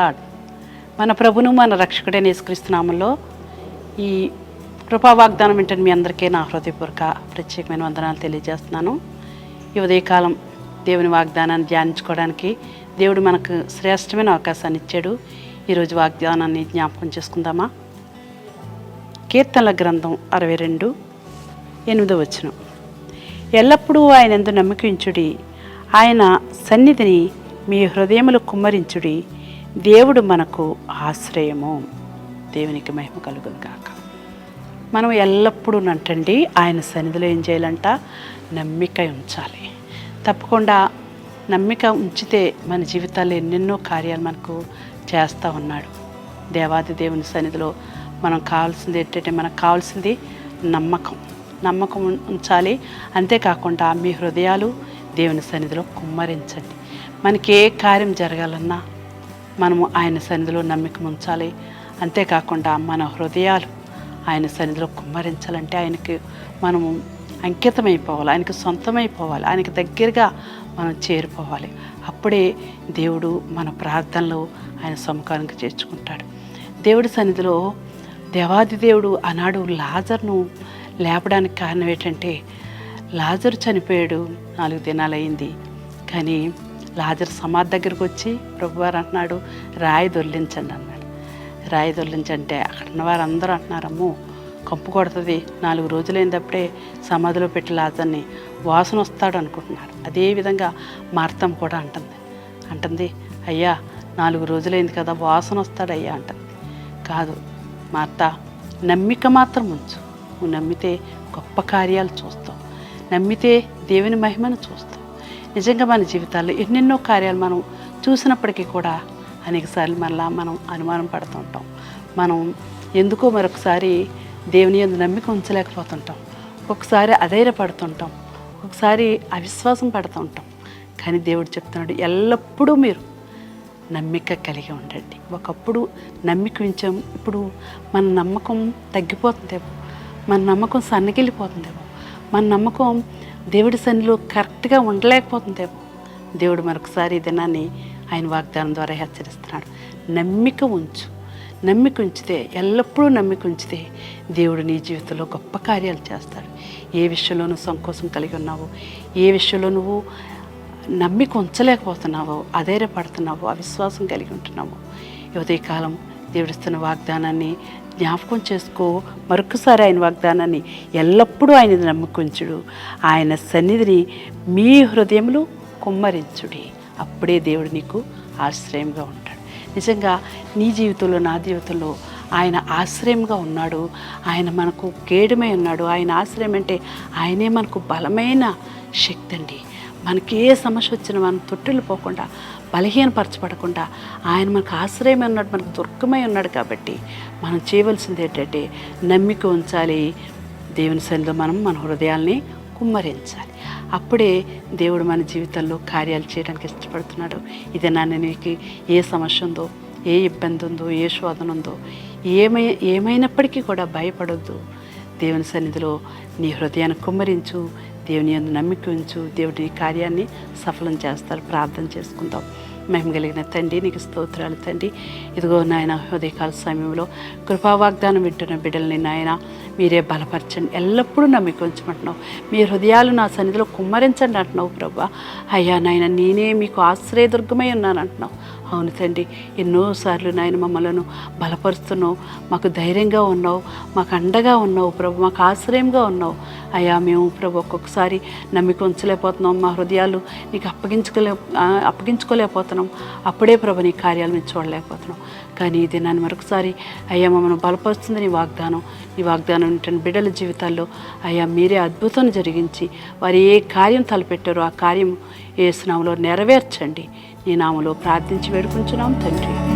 ప్రైజలాడ్ మన ప్రభును మన రక్షకుడే యేసుక్రీస్తునామంలో ఈ కృపా వాగ్దానం ఏంటని మీ అందరికీ నా హృదయపూర్వక ప్రత్యేకమైన వందనాలు తెలియజేస్తున్నాను. ఈ ఉదయకాలం దేవుని వాగ్దానాన్ని ధ్యానించుకోవడానికి దేవుడు మనకు శ్రేష్టమైన అవకాశాన్ని ఇచ్చాడు. ఈరోజు వాగ్దానాన్ని జ్ఞాపకం చేసుకుందామా? కీర్తనల గ్రంథం అరవై రెండు ఎనిమిదో వచనం. ఎల్లప్పుడూ ఆయన ఎందు నమ్మకించుడి ఆయన సన్నిధిని మీ హృదయములు కుమ్మరించుడి. దేవుడు మనకు ఆశ్రయము. దేవునికి మహిమ కలుగును కాక మనం ఎల్లప్పుడూ నంటండి ఆయన సన్నిధిలో ఏం చేయాలంట? నమ్మిక ఉంచాలి. తప్పకుండా నమ్మిక ఉంచితే మన జీవితాల్లో ఎన్నెన్నో కార్యాలు మనకు చేస్తూ ఉన్నాడు. దేవాది దేవుని సన్నిధిలో మనం కావాల్సింది ఏంటంటే మనకు కావాల్సింది నమ్మకం. నమ్మకం ఉంచాలి. అంతేకాకుండా మీ హృదయాలు దేవుని సన్నిధిలో కుమ్మరించండి. మనకి ఏ కార్యం జరగాలన్నా మనము ఆయన సన్నిధిలో నమ్మిక ఉంచాలి అంతేకాకుండా మన హృదయాలు ఆయన సన్నిధిలో కుమ్మరించాలంటే ఆయనకి మనము అంకితమైపోవాలి. ఆయనకి సొంతమైపోవాలి. ఆయనకి దగ్గరగా మనం చేరిపోవాలి. అప్పుడే దేవుడు మన ప్రార్థనలో ఆయన సముఖానికి చేర్చుకుంటాడు. దేవుడి సన్నిధిలో దేవాది దేవుడు ఆనాడు లాజర్ను లేపడానికి కారణం ఏంటంటే లాజరు చనిపోయాడు నాలుగు దినాలు అయింది కానీ లాజర్ సమాధి దగ్గరికి వచ్చి ప్రభువారు అంటున్నాడు రాయి దొల్లించండి అన్నాడు. రాయి దొల్లించంటే అక్కడ ఉన్న వారందరూ అంటున్నారమ్మో కంపు కొడుతుంది. నాలుగు రోజులైనప్పుడే సమాధిలో పెట్టి లాజర్ని వాసన వస్తాడు అనుకుంటున్నారు. అదేవిధంగా మార్తం కూడా అంటుంది. అంటుంది అయ్యా నాలుగు రోజులైంది కదా వాసన వస్తాడు అయ్యా అంటుంది. కాదు మార్త నమ్మిక మాత్రం ఉంచు. నువ్వు నమ్మితే గొప్ప కార్యాలు చూస్తావు. నమ్మితే దేవుని మహిమను చూస్తావు. నిజంగా మన జీవితాల్లో ఎన్నెన్నో కార్యాలు మనం చూసినప్పటికీ కూడా అనేకసార్లు మళ్ళా మనం అనుమానం పడుతూ ఉంటాం మనం ఎందుకో మరొకసారి దేవుని ఎందు నమ్మిక ఉంచలేకపోతుంటాం. ఒకసారి అధైర్యపడుతుంటాం. ఒకసారి అవిశ్వాసం పడుతూ ఉంటాం కానీ దేవుడు చెప్తున్నాడు ఎల్లప్పుడూ మీరు నమ్మిక కలిగి ఉండండి. ఒకప్పుడు నమ్మిక ఉంచాం ఇప్పుడు మన నమ్మకం తగ్గిపోతుందేమో. మన నమ్మకం సన్నగిల్లిపోతుందేమో. మన నమ్మకం దేవుడి సన్నిలో కరెక్ట్గా ఉండలేకపోతుందేమో దేవుడు మరొకసారి దినాన్ని ఆయన వాగ్దానం ద్వారా హెచ్చరిస్తున్నాడు. నమ్మిక ఉంచు. నమ్మిక ఉంచితే ఎల్లప్పుడూ నమ్మిక ఉంచితే దేవుడు నీ జీవితంలో గొప్ప కార్యాలు చేస్తాడు. ఏ విషయంలోనూ సంకోచం కలిగి ఉన్నావు ఏ విషయంలో నువ్వు నమ్మిక ఉంచలేకపోతున్నావో అధైర్యపడుతున్నావో అవిశ్వాసం కలిగి ఉంటున్నావో ఉదయకాలం దేవుడిస్తున్న వాగ్దానాన్ని జ్ఞాపకం చేసుకో. మరొకసారి ఆయన వాగ్దానాన్ని ఎల్లప్పుడూ ఆయన నమ్ముకుంచుడు. ఆయన సన్నిధిని మీ హృదయంలో కుమ్మరించుడి. అప్పుడే దేవుడు నీకు ఆశ్రయంగా ఉంటాడు. నిజంగా నీ జీవితంలో నా జీవితంలో ఆయన ఆశ్రయంగా ఉన్నాడు. ఆయన మనకు కేడమై ఉన్నాడు. ఆయన ఆశ్రయం అంటే ఆయనే మనకు బలమైన శక్తి అండి. మనకి ఏ సమస్య వచ్చినా మనం తొట్టిల్లు పోకుండా బలహీనపరచబడకుండా ఆయన మనకు ఆశ్రయమై ఉన్నాడు మనకు దుర్గమై ఉన్నాడు కాబట్టి మనం చేయవలసింది ఏంటంటే నమ్మిక ఉంచాలి. దేవుని శైలిలో మనం మన హృదయాల్ని కుమ్మరించాలి. అప్పుడే దేవుడు మన జీవితంలో కార్యాలు చేయడానికి ఇష్టపడుతున్నాడు. ఇది నన్ను నీకు ఏ సమస్య ఉందో ఏ ఇబ్బంది ఉందో ఏ శోధన ఉందో ఏమై ఏమైనప్పటికీ కూడా భయపడొద్దు. దేవుని సన్నిధిలో నీ హృదయాన్ని కుమ్మరించు దేవుని యందు నమ్మిక ఉంచు దేవుడి కార్యాన్ని సఫలం చేస్తారు. ప్రార్థన చేసుకుందాం. మేము కలిగిన తండ్రి నీకు స్తోత్రాలు తండ్రి. ఇదిగో నాయన ఉదయకాల సమయంలో కృపా వాగ్దానం వింటున్న బిడ్డల్ని నాయన మీరే బలపరచండి. ఎల్లప్పుడూ నమ్మిక ఉంచమంటున్నావు. మీ హృదయాలు నా సన్నిధిలో కుమ్మరించండి అంటున్నావు ప్రభా. అయ్యా నాయన నేనే మీకు ఆశ్రయదుర్గమై ఉన్నాను అంటున్నావు అవును తండ్రి. ఎన్నోసార్లు నాయన మమ్మలను బలపరుస్తున్నావు. మాకు ధైర్యంగా ఉన్నావు. మాకు అండగా ఉన్నావు ప్రభు. మాకు ఆశ్రయంగా ఉన్నావు. అయ్యా మేము ప్రభు ఒక్కొక్కసారి నమ్మిక ఉంచలేకపోతున్నాం. మా హృదయాలు నీకు అప్పగించుకోలే అప్పగించుకోలేకపోతున్నాం. అప్పుడే ప్రభు నీ కార్యాలు మేము చూడలేకపోతున్నాం. కానీ ఇది నన్ను మరొకసారి అయ్యా మమ్మల్ని బలపరుస్తుంది నీ వాగ్దానం. నీ వాగ్దానం ఏంటంటే బిడ్డల జీవితాల్లో అయ్యా మీరే అద్భుతం జరిగించి వారు ఏ కార్యం తలపెట్టారో ఆ కార్యం ఏ స్నామంలో నెరవేర్చండి. నీ నామలో ప్రార్థించి వేడుకుంటున్నాం తండ్రి.